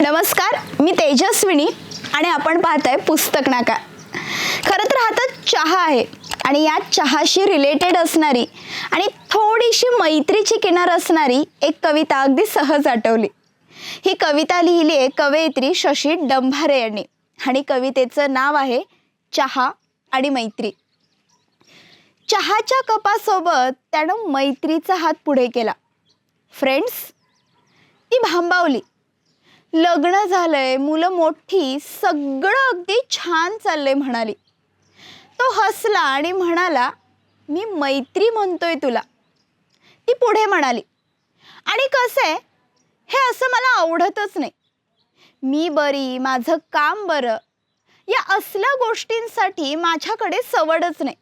नमस्कार मी तेजस्विनी आणि आपण पाहताय पुस्तक नाका. खरं तर हातात चहा आहे आणि या चहाशी रिलेटेड असणारी आणि थोडीशी मैत्रीची किनार असणारी एक कविता अगदी सहज आठवली. ही कविता लिहिली आहे कवयित्री शशी डंभारे यांनी. आणि कवितेचं नाव आहे चहा आणि मैत्री. चहाच्या कपासोबत त्यानं मैत्रीचा हात पुढे केला. फ्रेंड्स ती भांबावली. लग्न झालंय मुलं मोठी सगळं अगदी छान चाललंय म्हणाली. तो हसला आणि म्हणाला मी मैत्री म्हणतोय तुला. ती पुढे म्हणाली आणि कसं आहे? हे असं मला आवडतच नाही. मी बरी माझं काम बरं. या असल्या गोष्टींसाठी माझ्याकडे सवडच नाही.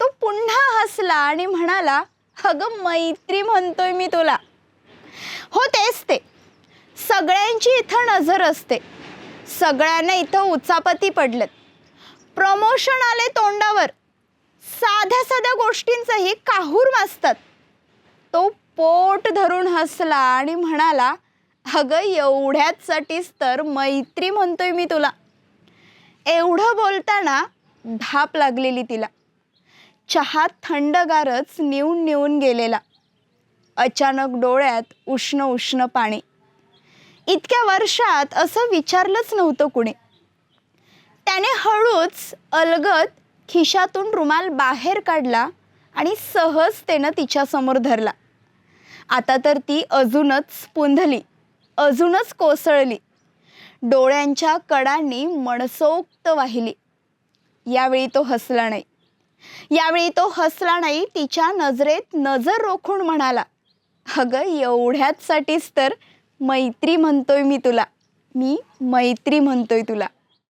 तो पुन्हा हसला आणि म्हणाला अगं मैत्री म्हणतोय मी तुला. हो तेच ते. सगळ्यांची इथं नजर असते. सगळ्यांना इथं उचापती पडलेत. प्रमोशन आले तोंडावर. साध्या साध्या गोष्टींचंही काहूर वाचतात. तो पोट धरून हसला आणि म्हणाला अगं एवढ्याचसाठीच तर मैत्री म्हणतोय मी तुला. एवढं बोलताना धाप लागलेली तिला. चहा थंडगारच नेऊन नेऊन गेलेला. अचानक डोळ्यात उष्ण उष्ण पाणी. इतक्या वर्षात असं विचारलंच नव्हतं कुणी. त्याने हळूच अलगत खिशातून रुमाल बाहेर काढला आणि सहजतेनं तिच्यासमोर धरला. आता तर ती अजूनच पुंधली अजूनच कोसळली. डोळ्यांच्या कडांनी मनसोक्त वाहिली. यावेळी तो हसला नाही. यावेळी तो हसला नाही तिच्या नजरेत नजर रोखून म्हणाला अगं एवढ्याचसाठीच तर मैत्री म्हणतोय मी तुला. मी मैत्री म्हणतोय तुला.